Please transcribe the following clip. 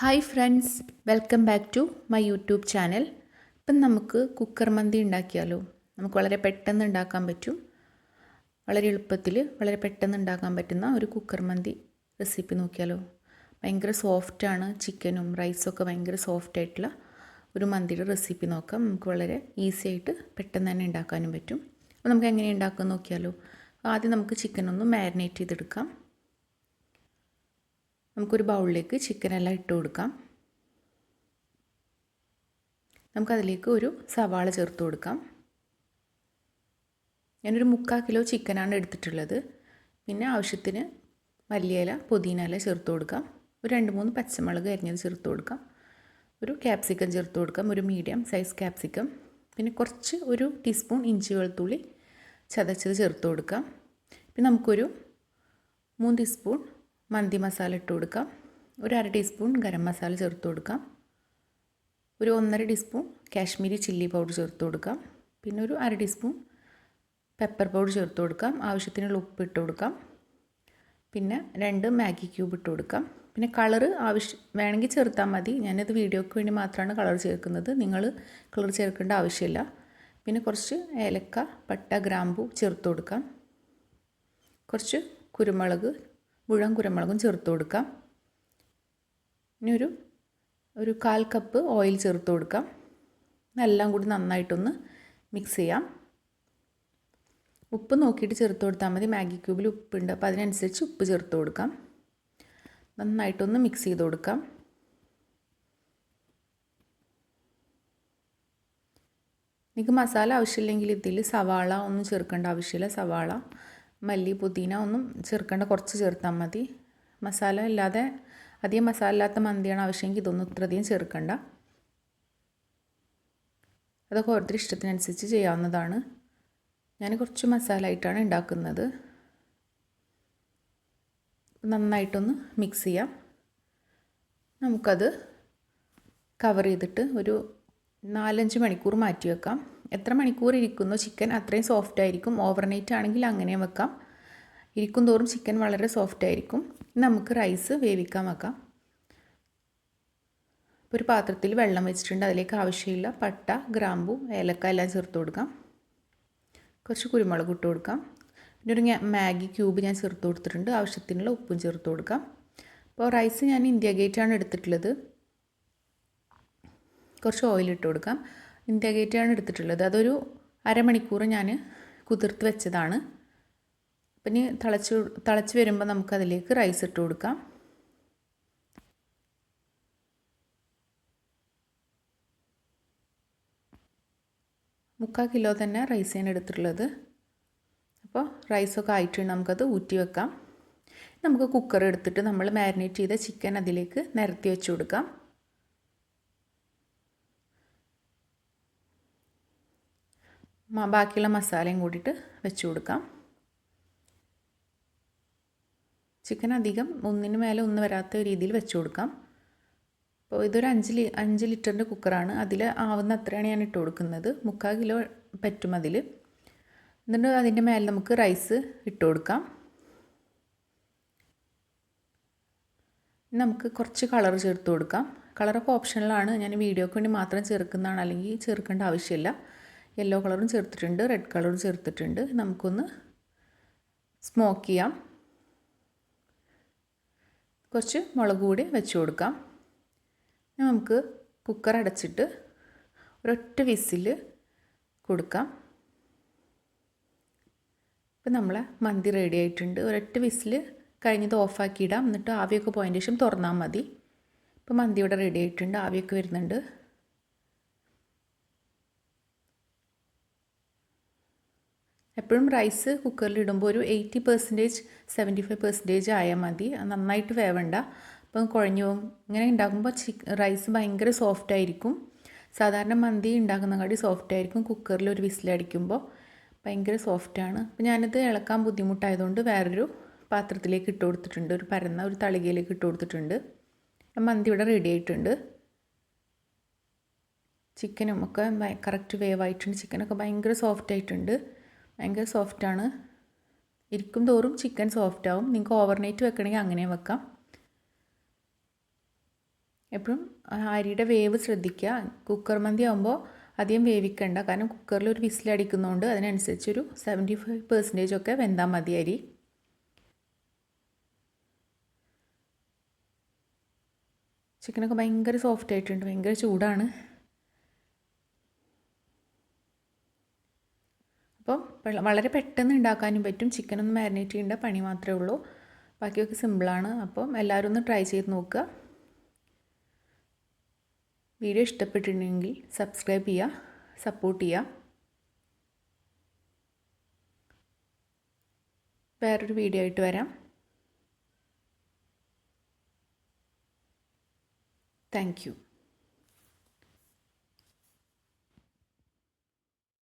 Hi friends welcome back to my YouTube channel ഇപ്പം നമുക്ക് cooker മന്തി ഉണ്ടാക്കിയാലോ? നമുക്ക് വളരെ പെട്ടെന്ന് ഉണ്ടാക്കാൻ പറ്റും. വളരെ എളുപ്പത്തിൽ വളരെ പെട്ടെന്ന് ഉണ്ടാക്കാൻ പറ്റുന്ന ഒരു കുക്കർ മന്തി റെസിപ്പി നോക്കിയാലോ? ഭയങ്കര സോഫ്റ്റാണ് ചിക്കനും റൈസൊക്കെ ഭയങ്കര സോഫ്റ്റ് ആയിട്ടുള്ള ഒരു മന്തിയുടെ റെസിപ്പി നോക്കാം. നമുക്ക് വളരെ ഈസി ആയിട്ട് പെട്ടെന്ന് തന്നെ ഉണ്ടാക്കാനും പറ്റും. അപ്പോൾ നമുക്ക് എങ്ങനെ ഉണ്ടാക്കാൻ നോക്കിയാലോ? ആദ്യം നമുക്ക് ചിക്കൻ ഒന്ന് മാരിനേറ്റ് ചെയ്തെടുക്കാം. നമുക്കൊരു ബൗളിലേക്ക് ചിക്കനെല്ലാം ഇട്ട് കൊടുക്കാം. നമുക്കതിലേക്ക് ഒരു സവാള ചേർത്ത് കൊടുക്കാം. ഞാനൊരു മുക്കാൽ കിലോ ചിക്കനാണ് എടുത്തിട്ടുള്ളത്. പിന്നെ ആവശ്യത്തിന് മല്ലിയില പുതിന ഇല ചേർത്ത് കൊടുക്കാം. ഒരു രണ്ട് മൂന്ന് പച്ചമുളക് അരിഞ്ഞത് ചേർത്ത് കൊടുക്കാം. ഒരു ക്യാപ്സിക്കം ചേർത്ത് കൊടുക്കാം. ഒരു മീഡിയം സൈസ് ക്യാപ്സിക്കം പിന്നെ കുറച്ച് ഒരു ടീസ്പൂൺ ഇഞ്ചി വെളുത്തുള്ളി ചതച്ചത് ചേർത്ത് കൊടുക്കാം. പിന്നെ നമുക്കൊരു മൂന്ന് ടീസ്പൂൺ മന്തി മസാല ഇട്ട് കൊടുക്കാം. ഒരു അര ടീസ്പൂൺ ഗരം മസാല ചേർത്ത് കൊടുക്കാം. ഒരു ഒന്നര ടീസ്പൂൺ കാശ്മീരി ചില്ലി പൗഡർ ചേർത്ത് കൊടുക്കാം. പിന്നെ ഒരു അര ടീസ്പൂൺ പെപ്പർ പൗഡർ ചേർത്ത് കൊടുക്കാം. ആവശ്യത്തിനുള്ള ഉപ്പ് ഇട്ട് കൊടുക്കാം. പിന്നെ രണ്ട് മാഗി ക്യൂബ് ഇട്ട് കൊടുക്കാം. പിന്നെ കളറ് ആവശ്യം വേണമെങ്കിൽ ചേർത്താൽ മതി. ഞാനിത് വീഡിയോയ്ക്ക് വേണ്ടി മാത്രമാണ് കളർ ചേർക്കുന്നത്. നിങ്ങൾ കളർ ചേർക്കേണ്ട ആവശ്യമില്ല. പിന്നെ കുറച്ച് ഏലക്ക പട്ട ഗ്രാമ്പു ചേർത്ത് കൊടുക്കാം. കുറച്ച് കുരുമുളക് മുഴുവൻ കുരുമുളകും ചേർത്ത് കൊടുക്കാം. ഇനി ഒരു ഒരു കാൽ കപ്പ് ഓയിൽ ചേർത്ത് കൊടുക്കാം. എല്ലാം കൂടി നന്നായിട്ടൊന്ന് മിക്സ് ചെയ്യാം. ഉപ്പ് നോക്കിയിട്ട് ചേർത്ത് കൊടുത്താൽ മതി. മാഗി ക്യൂബിൽ ഉപ്പുണ്ട്. അപ്പോൾ അതിനനുസരിച്ച് ഉപ്പ് ചേർത്ത് കൊടുക്കാം. നന്നായിട്ടൊന്ന് മിക്സ് ചെയ്ത് കൊടുക്കാം. നിങ്ങൾക്ക് മസാല ആവശ്യമില്ലെങ്കിൽ ഇതിൽ സവാള ഒന്നും ചേർക്കേണ്ട ആവശ്യമില്ല. സവാള മല്ലി പുതിന ഒന്നും ചേർക്കേണ്ട കുറച്ച് ചേർത്താൽ മതി. മസാല ഇല്ലാതെ അധികം മസാല ഇല്ലാത്ത മന്തിയാണ് ആവശ്യമെങ്കിൽ ഇതൊന്നും ഇത്രയധികം ചേർക്കണ്ട. അതൊക്കെ ഓരോരുത്തർ ഇഷ്ടത്തിനനുസരിച്ച് ചെയ്യാവുന്നതാണ്. ഞാൻ കുറച്ച് മസാല ആയിട്ടാണ് ഉണ്ടാക്കുന്നത്. നന്നായിട്ടൊന്ന് മിക്സ് ചെയ്യാം. നമുക്കത് കവർ ചെയ്തിട്ട് ഒരു നാലഞ്ച് മണിക്കൂർ മാറ്റി വെക്കാം എത്ര മണിക്കൂർ ഇരിക്കുന്നു? ചിക്കൻ അത്രയും സോഫ്റ്റ് ആയിരിക്കും. ഓവർനൈറ്റ് ആണെങ്കിൽ അങ്ങനെ വെക്കാം. ഇരിക്കും തോറും ചിക്കൻ വളരെ സോഫ്റ്റ് ആയിരിക്കും. നമുക്ക് റൈസ് വേവിക്കാൻ വെക്കാം. ഒരു പാത്രത്തിൽ വെള്ളം വെച്ചിട്ടുണ്ട്. അതിലേക്ക് ആവശ്യമില്ല പട്ട ഗ്രാമ്പു ഏലക്ക എല്ലാം ചേർത്ത് കൊടുക്കാം. കുറച്ച് കുരുമുളക് ഇട്ട് കൊടുക്കാം. പിന്നെ ഒരു മാഗി ക്യൂബ് ഞാൻ ചേർത്ത് കൊടുത്തിട്ടുണ്ട്. ആവശ്യത്തിനുള്ള ഉപ്പും ചേർത്ത് കൊടുക്കാം. അപ്പോൾ റൈസ് ഞാൻ ഇന്ത്യ ഗേറ്റാണ് എടുത്തിട്ടുള്ളത്. കുറച്ച് ഓയിൽ ഇട്ട് കൊടുക്കാം. ഇന്ത്യ എടുത്തിട്ടുള്ളത്. അതൊരു അരമണിക്കൂർ ഞാൻ കുതിർത്ത് വെച്ചതാണ്. പിന്നെ തിളച്ച് തിളച്ച് വരുമ്പോൾ നമുക്കതിലേക്ക് റൈസ് ഇട്ട് കൊടുക്കാം. മുക്കാൽ കിലോ തന്നെ റൈസ് ഞാൻ എടുത്തിട്ടുള്ളത് അപ്പോൾ റൈസൊക്കെ ആയിട്ട് നമുക്കത് ഊറ്റി വെക്കാം. നമുക്ക് കുക്കർ എടുത്തിട്ട് നമ്മൾ മാരിനേറ്റ് ചെയ്ത ചിക്കൻ അതിലേക്ക് നിരത്തി വെച്ച് കൊടുക്കാം. ബാക്കിയുള്ള മസാലയും കൂടിയിട്ട് വെച്ച് കൊടുക്കാം. ചിക്കൻ അധികം ഒന്നിന് മേലെ ഒന്ന് വരാത്ത രീതിയിൽ വെച്ച് കൊടുക്കാം. അപ്പോൾ ഇതൊരു അഞ്ച് ലി അഞ്ച് ലിറ്ററിന്റെ കുക്കറാണ്. അതിൽ ആവുന്ന അത്രയാണ് ഞാൻ ഇട്ട് കൊടുക്കുന്നത്. മുക്കാൽ കിലോ പറ്റും അതിൽ. എന്നിട്ട് അതിന്റെ മേലെ നമുക്ക് റൈസ് ഇട്ട് കൊടുക്കാം. നമുക്ക് കുറച്ച് കളർ ചേർത്ത് കൊടുക്കാം. കളറൊക്കെ ഓപ്ഷനിലാണ് ഞാൻ വീഡിയോക്ക് വേണ്ടി മാത്രം ചേർക്കുന്നതാണ്. അല്ലെങ്കിൽ ചേർക്കേണ്ട ആവശ്യമില്ല. യെല്ലോ കളറും ചേർത്തിട്ടുണ്ട് റെഡ് കളറും ചേർത്തിട്ടുണ്ട്. നമുക്കൊന്ന് സ്മോക്ക് ചെയ്യാം. കുറച്ച് മുളക് കൂടി വെച്ച് കൊടുക്കാം. നമുക്ക് കുക്കർ അടച്ചിട്ട് ഒരൊറ്റ വിസിൽ കൊടുക്കാം. ഇപ്പം നമ്മളെ മന്തി റെഡി ആയിട്ടുണ്ട്. ഒരൊറ്റ വിസിൽ കഴിഞ്ഞത് ഓഫാക്കിയിടാം എന്നിട്ട് ആവിയൊക്കെ പോയതിന് ശേഷം തുറന്നാൽ മതി. ഇപ്പോൾ മന്തി ഇവിടെ റെഡി ആയിട്ടുണ്ട്. ആവിയൊക്കെ വരുന്നുണ്ട്. എപ്പോഴും റൈസ് കുക്കറിൽ ഇടുമ്പോൾ ഒരു eighty percentage seventy five percentage ആയാൽ മതി നന്നായിട്ട് വേവണ്ട. അപ്പം കുഴഞ്ഞു പോകും. ഇങ്ങനെ ഉണ്ടാക്കുമ്പോൾ ചിക്ക് റൈസ് ഭയങ്കര സോഫ്റ്റ് ആയിരിക്കും. സാധാരണ മന്തി ഉണ്ടാക്കുന്നതിനെക്കാട്ടി സോഫ്റ്റ് ആയിരിക്കും. കുക്കറിൽ ഒരു വിസിലടിക്കുമ്പോൾ ഭയങ്കര സോഫ്റ്റാണ് അപ്പം ഞാനിത് ഇളക്കാൻ ബുദ്ധിമുട്ടായതുകൊണ്ട് വേറൊരു പാത്രത്തിലേക്ക് ഇട്ട് കൊടുത്തിട്ടുണ്ട്. ഒരു പരന്ന ഒരു തളികയിലേക്ക് ഇട്ട് കൊടുത്തിട്ടുണ്ട്. മന്തി ഇവിടെ റെഡി ആയിട്ടുണ്ട്. ചിക്കനും ഒക്കെ കറക്റ്റ് വേവ് ആയിട്ടുണ്ട് ചിക്കനൊക്കെ ഭയങ്കര സോഫ്റ്റ് ആയിട്ടുണ്ട്. ഭയങ്കര സോഫ്റ്റാണ് ഇരിക്കും തോറും ചിക്കൻ സോഫ്റ്റ് ആവും. നിങ്ങൾക്ക് ഓവർനൈറ്റ് വെക്കണമെങ്കിൽ അങ്ങനെ വെക്കാം. എപ്പോഴും അരിയുടെ വേവ് ശ്രദ്ധിക്കുക. കുക്കർ മന്തി ആകുമ്പോൾ അധികം വേവിക്കണ്ട. കാരണം കുക്കറിൽ ഒരു വിസിലടിക്കുന്നതുകൊണ്ട് അതിനനുസരിച്ചൊരു സെവന്റി ഫൈവ് പെർസെന്റേജ് ഒക്കെ വെന്താൽ മതി അരി. ചിക്കനൊക്കെ ഭയങ്കര സോഫ്റ്റ് ആയിട്ടുണ്ട്. ഭയങ്കര ചൂടാണ് അപ്പം വളരെ പെട്ടെന്ന് ഉണ്ടാക്കാനും പറ്റും. ചിക്കൻ ഒന്ന് മാരിനേറ്റ് ചെയ്യേണ്ട പണി മാത്രമേ ഉള്ളൂ. ബാക്കിയൊക്കെ സിമ്പിളാണ് അപ്പം എല്ലാവരും ഒന്ന് ട്രൈ ചെയ്ത് നോക്കുക. വീഡിയോ ഇഷ്ടപ്പെട്ടിട്ടുണ്ടെങ്കിൽ സബ്സ്ക്രൈബ് ചെയ്യുക സപ്പോർട്ട് ചെയ്യുക. വേറൊരു വീഡിയോ ആയിട്ട് വരാം. Thank you